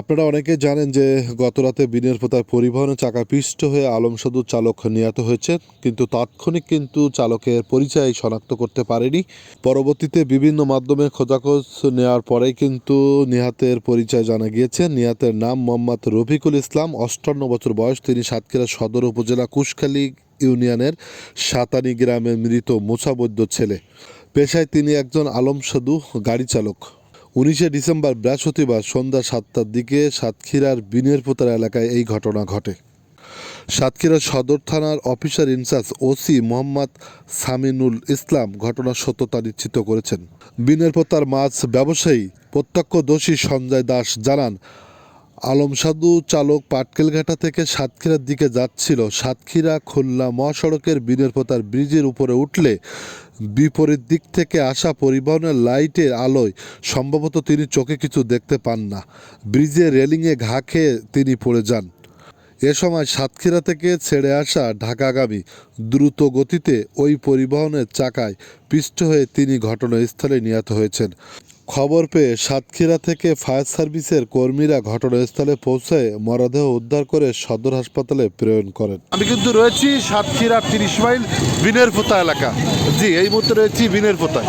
আপনারা অনেকে জানেন যে গতরাতে বিনের পোতায় পরিবহনের চাকা পিষ্ট হয়ে আলমসাদু চালক নিহত হয়েছে, কিন্তু তাৎক্ষণিক কিন্তু চালকের পরিচয় শনাক্ত করতে পারেনি। পরবর্তীতে বিভিন্ন মাধ্যমে খোঁজাখোঁজ নেওয়ার পরেই কিন্তু নিহাতের পরিচয় জানা গিয়েছে। নিহাতের নাম মোহাম্মদ রফিকুল ইসলাম, অষ্টান্ন বছর বয়স, তিনি সাতক্ষীরা সদর উপজেলা কুশখালী ইউনিয়নের সাতানি গ্রামের মৃত মোছাবৈদ্য ছেলে। পেশায় তিনি একজন আলমসাদু গাড়ি চালক। উনিশে ডিসেম্বর বৃহস্পতিবার সন্ধ্যা সাতটার দিকে সাতক্ষীরার বিনেরপোতার এলাকায় এই ঘটনা ঘটে। সাতক্ষীরা সদর থানার officer in charge OC Mohammad Saminul Islam ঘটনার সত্যতা নিশ্চিত করেছেন। বিনেরপোতার মাছ ব্যবসায়ী প্রত্যক্ষদর্শী সঞ্জয় দাস জানান আলমসাদু চালক পাটকেলঘাটা থেকে সাতক্ষীরার দিকে যাচ্ছিল। সাতক্ষীরা খুলনা মহাসড়কের বিনেরপোতার ব্রিজের উপরে উঠলে বিপরীত দিক থেকে আসা পরিবহনের লাইটের আলোয় সম্ভবত তিনি চোখে কিছু দেখতে পান না। ব্রিজের রেলিংয়ে ঘা খেয়ে তিনি পড়ে যান। এ সময় সাতক্ষীরা থেকে ছেড়ে আসা ঢাকাগামী দ্রুত গতিতে ওই পরিবহনের চাকায় পিষ্ট হয়ে তিনি ঘটনাস্থলে নিহত হয়েছেন। খবর পেয়ে সাতক্ষীরা থেকে ফায়ার সার্ভিসের কর্মীরা ঘটনাস্থলে পৌঁছে মরদেহ উদ্ধার করে সদর হাসপাতালে প্রেরণ করেন। আমি কিন্তু রয়েছি সাতক্ষীরা তিরিশ মাইল বিনের পোতা এলাকা। জি, এই মুহূর্তে রয়েছি বিনের পোতায়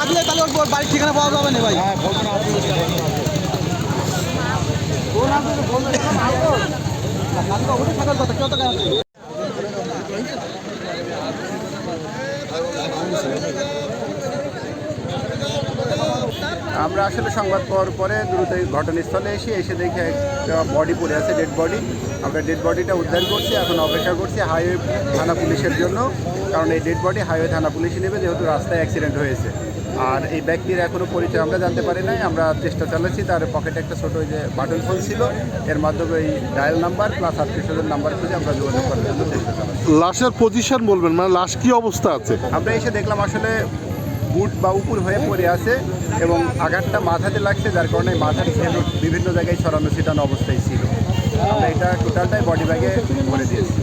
আসলে তাহলে ওর বাড়ির ঠিকানা পাওয়া যাবে না ভাই? আমরা আসলে সংবাদ পাওয়ার পরে দ্রুত ঘটনাস্থলে এসে এসে দেখে একটা বডি পড়ে আছে ডেড বডি আমরা ডেড বডিটা উদ্ধার করছি এখন অপেক্ষা করছি হাইওয়ে থানা পুলিশের জন্য। কারণ এই ডেড বডি হাইওয়ে থানা পুলিশ নেবে যেহেতু রাস্তায় অ্যাক্সিডেন্ট হয়েছে। আর এই ব্যক্তির এখনও পরিচয় আমরা জানতে পারি নাই। আমরা চেষ্টা চালাচ্ছি তার পকেটে একটা ছোটো ওই যে বাটন ফোন ছিল। এর মাধ্যমে এই ডায়াল নাম্বার প্লাস আত্মীয় স্বজন নাম্বার খুঁজে আমরা যোগাযোগ করার জন্য চেষ্টা চালাচ্ছি। লাশের পজিশন বলবেন মানে লাশ কি অবস্থা আছে? আমরা এসে দেখলাম আসলে বুট বা উপর হয়ে পড়ে আছে এবং আঘাতটা মাথাতে লাগছে, যার কারণে মাথার বিভিন্ন জায়গায় ছড়ানো ছিটানো অবস্থায় ছিল। আমরা এটা টোটালটাই বডি ব্যাগে ভরে দিয়েছি।